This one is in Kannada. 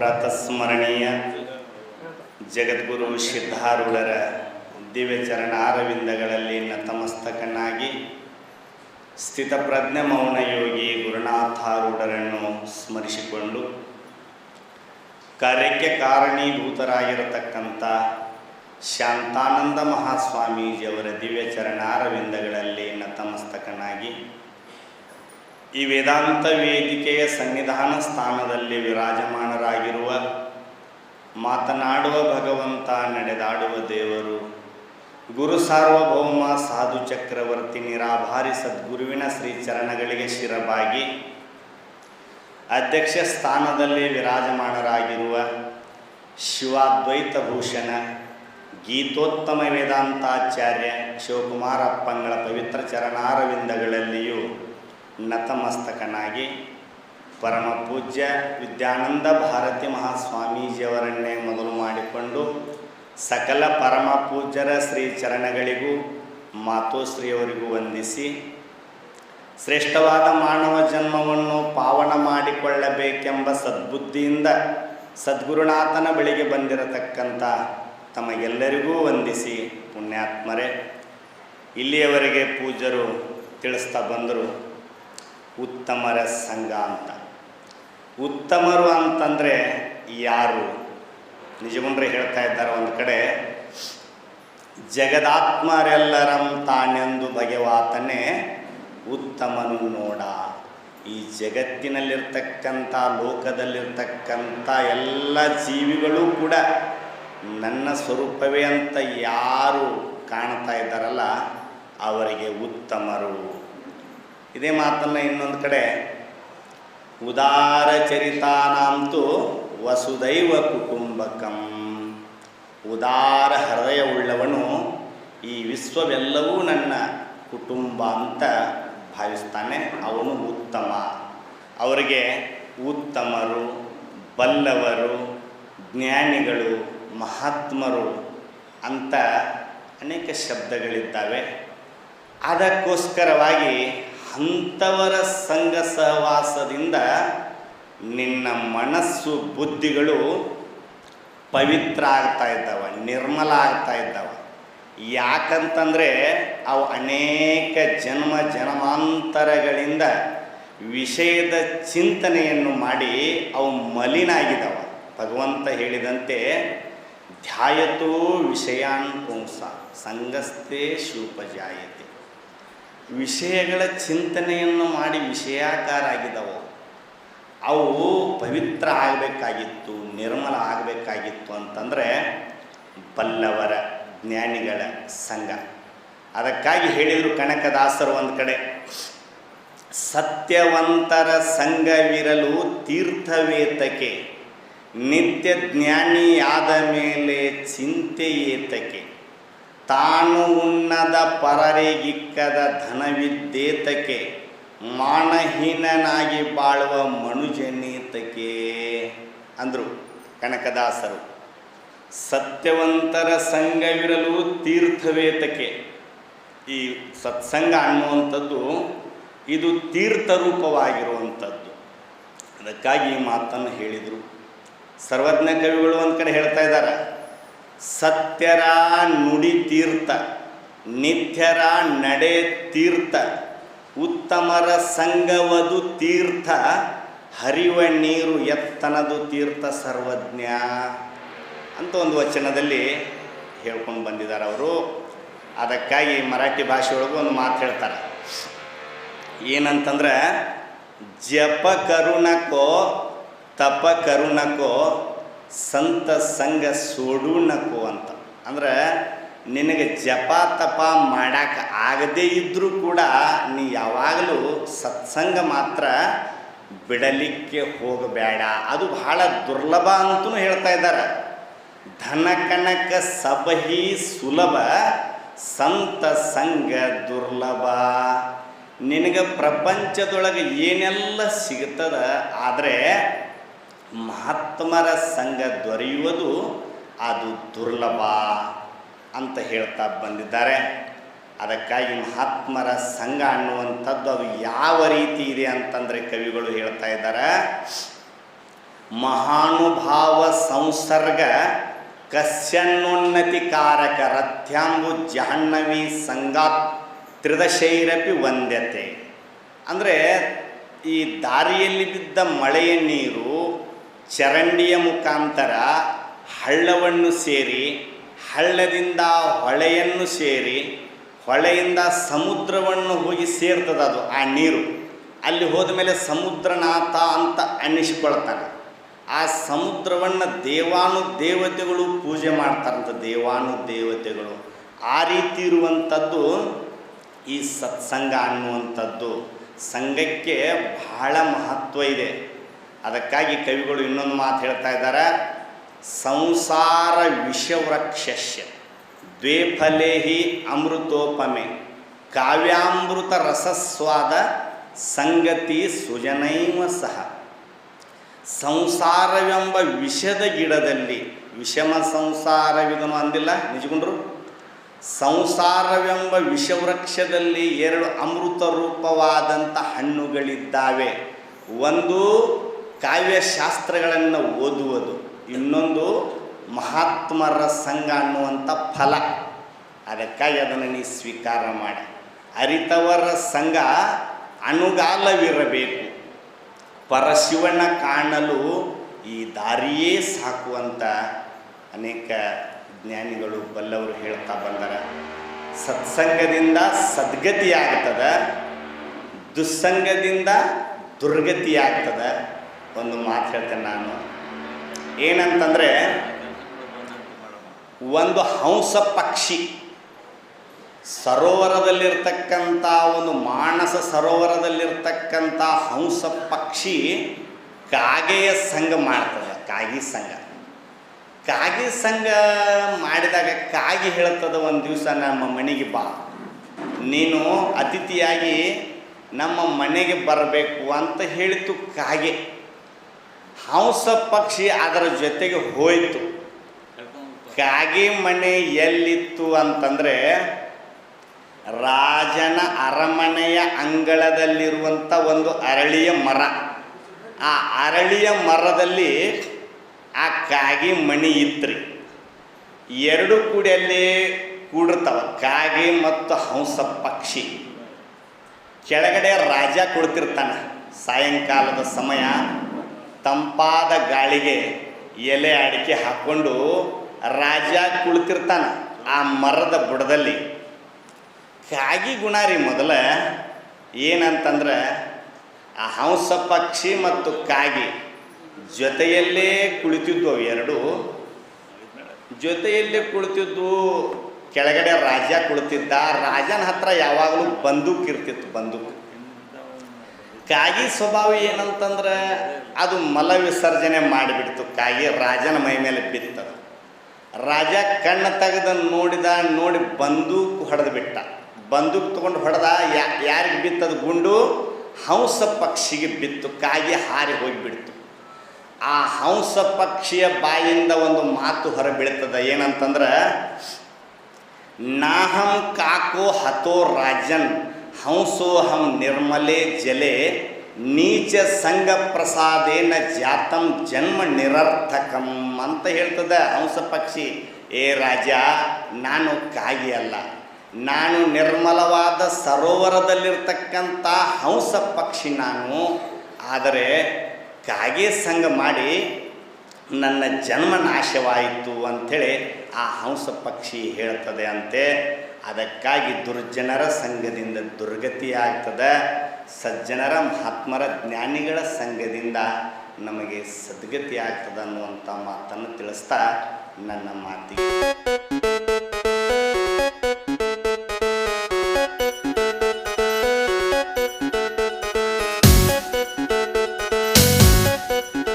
ಪ್ರಾತಸ್ಮರಣೀಯ ಜಗದ್ಗುರು ಸಿದ್ಧಾರೂಢರ ದಿವ್ಯ ಚರಣಾರವಿಂದಗಳಲ್ಲಿ ನತಮಸ್ತಕನಾಗಿ ಸ್ಥಿತಪ್ರಜ್ಞ ಮೌನ ಯೋಗಿ ಗುರುನಾಥಾರೂಢರನ್ನು ಸ್ಮರಿಸಿಕೊಂಡು ಕಾರ್ಯಕ್ಕೆ ಕಾರಣೀಭೂತರಾಗಿರತಕ್ಕಂಥ ಶಾಂತಾನಂದ ಮಹಾಸ್ವಾಮೀಜಿಯವರ ದಿವ್ಯ ಚರಣಾರವಿಂದಗಳಲ್ಲಿ ನತಮಸ್ತಕನಾಗಿ ಈ ವೇದಾಂತ ವೇದಿಕೆಯ ಸನ್ನಿಧಾನ ಸ್ಥಾನದಲ್ಲಿ ವಿರಾಜಮಾನರಾಗಿರುವ, ಮಾತನಾಡುವ ಭಗವಂತ ನಡೆದಾಡುವ ದೇವರು ಗುರು ಸಾರ್ವಭೌಮ ಸಾಧು ಚಕ್ರವರ್ತಿ ನಿರಾಭಾರಿ ಸದ್ಗುರುವಿನ ಶ್ರೀ ಚರಣಗಳಿಗೆ ಶಿರಬಾಗಿ ಅಧ್ಯಕ್ಷ ಸ್ಥಾನದಲ್ಲಿ ವಿರಾಜಮಾನರಾಗಿರುವ ಶಿವಾದ್ವೈತ ಭೂಷಣ ಗೀತೋತ್ತಮ ವೇದಾಂತಾಚಾರ್ಯ ಶಿವಕುಮಾರಪ್ಪಂಗಳ ಪವಿತ್ರ ಚರಣಾರವಿಂದಗಳಲ್ಲಿಯೂ ನತಮಸ್ತಕನಾಗಿ ಪರಮ ಪೂಜ್ಯ ವಿದ್ಯಾನಂದ ಭಾರತಿ ಮಹಾಸ್ವಾಮೀಜಿಯವರನ್ನೇ ಮೊದಲು ಮಾಡಿಕೊಂಡು ಸಕಲ ಪರಮ ಪೂಜ್ಯರ ಶ್ರೀ ಚರಣಗಳಿಗೂ ಮಾತೋಶ್ರೀಯವರಿಗೂ ವಂದಿಸಿ ಶ್ರೇಷ್ಠವಾದ ಮಾನವ ಜನ್ಮವನ್ನು ಪಾವನ ಮಾಡಿಕೊಳ್ಳಬೇಕೆಂಬ ಸದ್ಬುದ್ಧಿಯಿಂದ ಸದ್ಗುರುನಾಥನ ಬಳಿಗೆ ಬಂದಿರತಕ್ಕಂಥ ತಮಗೆಲ್ಲರಿಗೂ ವಂದಿಸಿ ಪುಣ್ಯಾತ್ಮರೇ. ಇಲ್ಲಿಯವರೆಗೆ ಪೂಜ್ಯರು ತಿಳಿಸ್ತಾ ಬಂದರು. ಉತ್ತಮರ ಸಂಘ ಅಂತ. ಉತ್ತಮರು ಅಂತಂದರೆ ಯಾರು? ನಿಜಗುಂಡ್ರೆ ಹೇಳ್ತಾ ಇದ್ದಾರೆ ಒಂದು ಕಡೆ, ಜಗದಾತ್ಮರೆಲ್ಲರಂ ತಾನೆಂದು ಬಗೆವಾತನೇ ಉತ್ತಮನು ನೋಡ. ಈ ಜಗತ್ತಿನಲ್ಲಿರ್ತಕ್ಕಂಥ, ಲೋಕದಲ್ಲಿರ್ತಕ್ಕಂಥ ಎಲ್ಲ ಜೀವಿಗಳು ಕೂಡ ನನ್ನ ಸ್ವರೂಪವೇ ಅಂತ ಯಾರು ಕಾಣ್ತಾ ಇದ್ದಾರಲ್ಲ, ಅವರಿಗೆ ಉತ್ತಮರು ಇದೇ ಮಾತನ್ನು ಇನ್ನೊಂದು ಕಡೆ, ಉದಾರ ಚರಿತಾನಾಂತು ವಸುದೈವ ಕುಟುಂಬಕಂ. ಉದಾರ ಹೃದಯವುಳ್ಳವನು ಈ ವಿಶ್ವವೆಲ್ಲವೂ ನನ್ನ ಕುಟುಂಬ ಅಂತ ಭಾವಿಸ್ತಾನೆ. ಅವನು ಉತ್ತಮ. ಅವರಿಗೆ ಉತ್ತಮರು, ಬಲ್ಲವರು, ಜ್ಞಾನಿಗಳು, ಮಹಾತ್ಮರು ಅಂತ ಅನೇಕ ಶಬ್ದಗಳಿದ್ದಾವೆ. ಅದಕ್ಕೋಸ್ಕರವಾಗಿ ಅಂಥವರ ಸಂಘ ಸಹವಾಸದಿಂದ ನಿನ್ನ ಮನಸ್ಸು ಬುದ್ಧಿಗಳು ಪವಿತ್ರ ಆಗ್ತಾ ಇದ್ದಾವೆ, ನಿರ್ಮಲ ಆಗ್ತಾ ಇದ್ದಾವೆ. ಯಾಕಂತಂದರೆ ಅವು ಅನೇಕ ಜನ್ಮ ಜನ್ಮಾಂತರಗಳಿಂದ ವಿಷಯದ ಚಿಂತನೆಯನ್ನು ಮಾಡಿ ಅವು ಮಲಿನ ಆಗಿದ್ದಾವೆ ಭಗವಂತ ಹೇಳಿದಂತೆ, ಧ್ಯಾಯತೋ ವಿಷಯಾನ್ ಪುಂಸ ಸಂಗಸ್ತೆ ಶಿವಪಜಾಯತೆ ವಿಷಯಗಳ ಚಿಂತನೆಯನ್ನು ಮಾಡಿ ವಿಷಯಾಕಾರ ಆಗಿದ್ದವು ಅವು ಪವಿತ್ರ ಆಗಬೇಕಾಗಿತ್ತು, ನಿರ್ಮಲ ಆಗಬೇಕಾಗಿತ್ತು ಅಂತಂದರೆ ಬಲ್ಲವರ, ಜ್ಞಾನಿಗಳ ಸಂಘ. ಅದಕ್ಕಾಗಿ ಹೇಳಿದರು ಕನಕದಾಸರು ಒಂದು ಕಡೆ, ಸತ್ಯವಂತರ ಸಂಘವಿರಲು ತೀರ್ಥವೇತಕೆ, ನಿತ್ಯ ಜ್ಞಾನಿಯಾದ ಮೇಲೆ ಚಿಂತೆ ಏತಕೆ ತಾನು ಉನ್ನದ ಪರರಿಗಿಕ್ಕದ ಧನವಿದ್ದೇತಕೆ, ಮಾನಹೀನನಾಗಿ ಬಾಳುವ ಮನುಜನೇತಕೆ ಅಂದರು ಕನಕದಾಸರು. ಸತ್ಯವಂತರ ಸಂಘವಿರಲು ತೀರ್ಥವೇತಕೆ. ಈ ಸತ್ಸಂಗ ಅನ್ನುವಂಥದ್ದು ಇದು ತೀರ್ಥರೂಪವಾಗಿರುವಂಥದ್ದು. ಅದಕ್ಕಾಗಿ ಈ ಮಾತನ್ನು ಹೇಳಿದರು. ಸರ್ವಜ್ಞ ಕವಿಗಳು ಒಂದು ಕಡೆ ಹೇಳ್ತಾ ಇದ್ದಾರೆ. ಸತ್ಯರ ನುಡಿ ತೀರ್ಥ, ನಿತ್ಯರ ನಡೆ ತೀರ್ಥ, ಉತ್ತಮರ ಸಂಗವದು ತೀರ್ಥ, ಹರಿವ ನೀರು ಎತ್ತನದು ತೀರ್ಥ ಸರ್ವಜ್ಞ ಅಂತ ಒಂದು ವಚನದಲ್ಲಿ ಹೇಳ್ಕೊಂಡು ಬಂದಿದ್ದಾರೆ ಅವರು. ಅದಕ್ಕಾಗಿ ಮರಾಠಿ ಭಾಷೆಯೊಳಗೂ ಒಂದು ಮಾತು ಹೇಳ್ತಾರೆ. ಏನಂತಂದ್ರೆ, ಜಪ ಕರುಣಕೋ, ತಪ ಕರುಣಕೋ ಸಂತ ಸಂಘ ಸೋಡುನಕೋ ಅಂತ. ಅಂದ್ರೆ ನಿನಗೆ ಜಪ ತಪ ಮಾಡಕ್ಕೆ ಆಗದೇ ಇದ್ದರೂ ಕೂಡ ನೀ ಯಾವಾಗಲೂ ಸತ್ಸಂಗ ಮಾತ್ರ ಬಿಡಲಿಕ್ಕೆ ಹೋಗಬೇಡ. ಅದು ಬಹಳ ದುರ್ಲಭ ಅಂತೂ ಹೇಳ್ತಾ ಇದ್ದಾರೆ. ಧನ ಕನಕ ಸಬಹಿ ಸುಲಭ, ಸಂತ ಸಂಘ ದುರ್ಲಭ. ನಿನಗೆ ಪ್ರಪಂಚದೊಳಗೆ ಏನೆಲ್ಲ ಸಿಗ್ತದ ಆದರೆ ಮಹಾತ್ಮರ ಸಂಘ ದೊರೆಯುವುದು ಅದು ದುರ್ಲಭ ಅಂತ ಹೇಳ್ತಾ ಬಂದಿದ್ದಾರೆ. ಅದಕ್ಕಾಗಿ ಮಹಾತ್ಮರ ಸಂಘ ಅನ್ನುವಂಥದ್ದು ಅದು ಯಾವ ರೀತಿ ಇದೆ ಅಂತಂದರೆ ಕವಿಗಳು ಹೇಳ್ತಾ ಇದ್ದಾರೆ. ಮಹಾನುಭಾವ ಸಂಸರ್ಗ ಕಸ್ಯನ್ನೋನ್ನತಿಕಾರಕ ರಥ್ಯಾಂಗು ಜಹನ್ನವಿ ಸಂಗಾತ್ ತ್ರಿದಶೈರಪಿ ವಂದ್ಯತೆ. ಅಂದರೆ ಈ ದಾರಿಯಲ್ಲಿ ಬಿದ್ದ ಮಳೆಯ ನೀರು ಚರಂಡಿಯ ಮುಖಾಂತರ ಹಳ್ಳವನ್ನು ಸೇರಿ, ಹಳ್ಳದಿಂದ ಹೊಳೆಯನ್ನು ಸೇರಿ, ಹೊಳೆಯಿಂದ ಸಮುದ್ರವನ್ನು ಹೋಗಿ ಸೇರ್ತದೆ ಅದು, ಆ ನೀರು. ಅಲ್ಲಿ ಹೋದ ಮೇಲೆ ಸಮುದ್ರನಾಥ ಅಂತ ಅನ್ನಿಸಿಕೊಳ್ತಾನೆ. ಆ ಸಮುದ್ರವನ್ನು ದೇವಾನು ದೇವತೆಗಳು ಪೂಜೆ ಮಾಡ್ತಾರಂತ ದೇವಾನು ದೇವತೆಗಳು ಆ ರೀತಿ ಇರುವಂಥದ್ದು ಈ ಸತ್ಸಂಗ ಅನ್ನುವಂಥದ್ದು. ಸಂಘಕ್ಕೆ ಬಹಳ ಮಹತ್ವ ಇದೆ. ಅದಕ್ಕಾಗಿ ಕವಿಗಳು ಇನ್ನೊಂದು ಮಾತು ಹೇಳ್ತಾ ಇದ್ದಾರೆ. ಸಂಸಾರ ವಿಷವೃಕ್ಷಸ್ಯ ದ್ವೇಫಲೇಹಿ ಅಮೃತೋಪಮೆ, ಕಾವ್ಯಾಮೃತ ರಸಸ್ವಾದ ಸಂಗತಿ ಸುಜನೈವ ಸಹ. ಸಂಸಾರವೆಂಬ ವಿಷದ ಗಿಡದಲ್ಲಿ, ವಿಷಮ ಸಂಸಾರವಿದನು ಅಂದಿಲ್ಲ, ನಿಜಗೊಂಡ್ರು? ಸಂಸಾರವೆಂಬ ವಿಷವೃಕ್ಷದಲ್ಲಿ ಎರಡು ಅಮೃತ ರೂಪವಾದಂಥ ಹಣ್ಣುಗಳಿದ್ದಾವೆ. ಒಂದು ಕಾವ್ಯಶಾಸ್ತ್ರಗಳನ್ನು ಓದುವುದು ಇನ್ನೊಂದು ಮಹಾತ್ಮರ ಸಂಘ ಅನ್ನುವಂಥ ಫಲ. ಅದಕ್ಕಾಗಿ ಅದನ್ನು ನೀ ಸ್ವೀಕಾರ ಮಾಡಿ. ಅರಿತವರ ಸಂಘ ಅನುಗಾಲವಿರಬೇಕು. ಪರಶಿವನ ಕಾಣಲು ಈ ದಾರಿಯೇ ಸಾಕು ಅಂತ ಅನೇಕ ಜ್ಞಾನಿಗಳು ಬಲ್ಲವರು ಹೇಳ್ತಾ ಬಂದಾರ. ಸತ್ಸಂಗದಿಂದ ಸದ್ಗತಿಯಾಗ್ತದೆ, ದುಸ್ಸಂಗದಿಂದ ದುರ್ಗತಿ ಆಗ್ತದೆ ಒಂದು ಮಾತು ಹೇಳ್ತೇನೆ ನಾನು. ಏನಂತಂದರೆ, ಒಂದು ಹಂಸ ಪಕ್ಷಿ ಸರೋವರದಲ್ಲಿರ್ತಕ್ಕಂಥ, ಒಂದು ಮಾನಸ ಸರೋವರದಲ್ಲಿರ್ತಕ್ಕಂಥ ಹಂಸ ಪಕ್ಷಿ ಕಾಗೆಯ ಸಂಘ ಮಾಡ್ತದೆ, ಕಾಗಿ ಸಂಘ. ಕಾಗಿ ಸಂಘ ಮಾಡಿದಾಗ ಕಾಗಿ ಹೇಳ್ತದ ಒಂದು ದಿವಸ ನಮ್ಮ ಮನೆಗೆ ಬಾ. ನೀನು ಅತಿಥಿಯಾಗಿ ನಮ್ಮ ಮನೆಗೆ ಬರಬೇಕು ಅಂತ ಹೇಳಿತು ಕಾಗೆ. ಹಂಸ ಪಕ್ಷಿ ಅದರ ಜೊತೆಗೆ ಹೋಯಿತು. ಕಾಗಿ ಮನೆ ಎಲ್ಲಿತ್ತು ಅಂತಂದರೆ ರಾಜನ ಅರಮನೆಯ ಅಂಗಳದಲ್ಲಿರುವಂಥ ಒಂದು ಅರಳಿಯ ಮರ. ಆ ಅರಳಿಯ ಮರದಲ್ಲಿ ಆ ಕಾಗಿ ಮಣಿ ಇತ್ರಿ. ಎರಡು ಕೂಡಿ ಅಲ್ಲಿ ಕೂಡಿರ್ತಾವ ಕಾಗೆ ಮತ್ತು ಹಂಸ ಪಕ್ಷಿ. ಕೆಳಗಡೆ ರಾಜ ಕುಳಿತಿರ್ತಾನೆ. ಸಾಯಂಕಾಲದ ಸಮಯ ತಂಪಾದ ಗಾಳಿಗೆ ಎಲೆ ಅಡಿಕೆ ಹಾಕ್ಕೊಂಡು ರಾಜ ಕುಳಿತಿರ್ತಾನೆ ಆ ಮರದ ಬುಡದಲ್ಲಿ. ಕಾಗಿ ಗುಣ ರೀ ಮೊದಲ ಏನಂತಂದ್ರೆ ಆ ಹಂಸ ಪಕ್ಷಿ ಮತ್ತು ಕಾಗಿ ಜೊತೆಯಲ್ಲೇ ಕುಳಿತಿದ್ವು ಎರಡು. ಜೊತೆಯಲ್ಲೇ ಕುಳಿತಿದ್ದು ಕೆಳಗಡೆ ರಾಜ ಕುಳಿತಿದ್ದ. ರಾಜನ ಹತ್ರ ಯಾವಾಗಲೂ ಬಂದೂಕ್ ಇರ್ತಿತ್ತು ಬಂದೂಕ್. ಕಾಗಿ ಸ್ವಭಾವ ಏನಂತಂದ್ರೆ ಅದು ಮಲ ವಿಸರ್ಜನೆ ಮಾಡಿಬಿಡ್ತು. ಕಾಗಿ ರಾಜನ ಮೈ ಮೇಲೆ ಬಿತ್ತದ. ರಾಜ ಕಣ್ಣು ತೆಗೆದ ನೋಡಿದ, ನೋಡಿ ಬಂದೂಕು ಹೊಡೆದು ಬಿಟ್ಟ. ಬಂದೂಕ್ ತಗೊಂಡು ಹೊಡೆದ, ಯಾ, ಯಾರಿಗೆ ಬಿತ್ತದ ಗುಂಡು? ಹಂಸ ಪಕ್ಷಿಗೆ ಬಿತ್ತು. ಕಾಗಿ ಹಾರಿ ಹೋಗಿಬಿಡ್ತು. ಆ ಹಂಸ ಪಕ್ಷಿಯ ಬಾಯಿಂದ ಒಂದು ಮಾತು ಹೊರಬೀಳ್ತದ. ಏನಂತಂದ್ರೆ, ನಾಹಂ ಕಾಕೋ ಹತೋ ರಾಜನ್. ಹಂಸೋಹಂ ನಿರ್ಮಲೆ ಜಲೆ ನೀಚ ಸಂಘ ಪ್ರಸಾದೇನ ಜಾತಂ ಜನ್ಮ ನಿರರ್ಥಕಂ ಅಂತ ಹೇಳ್ತದ ಹಂಸ ಪಕ್ಷಿ. ಏ ರಾಜ, ನಾನು ಕಾಗಿ ಅಲ್ಲ. ನಾನು ನಿರ್ಮಲವಾದ ಸರೋವರದಲ್ಲಿರ್ತಕ್ಕಂಥ ಹಂಸ ಪಕ್ಷಿ ನಾನು. ಆದರೆ ಕಾಗೆ ಸಂಘ ಮಾಡಿ ನನ್ನ ಜನ್ಮ ನಾಶವಾಯಿತು ಅಂಥೇಳಿ ಆ ಹಂಸ ಪಕ್ಷಿ ಹೇಳ್ತದೆ ಅಂತೆ. ಅದಕ್ಕಾಗಿ ದುರ್ಜನರ ಸಂಘದಿಂದ ದುರ್ಗತಿ ಆಗ್ತದೆ ಸಜ್ಜನರ ಮಹಾತ್ಮರ ಜ್ಞಾನಿಗಳ ಸಂಘದಿಂದ ನಮಗೆ ಸದ್ಗತಿ ಆಗ್ತದೆ ಅನ್ನುವಂಥ ಮಾತನ್ನು ತಿಳಿಸ್ತಾ ನನ್ನ ಮಾತಿಗೆ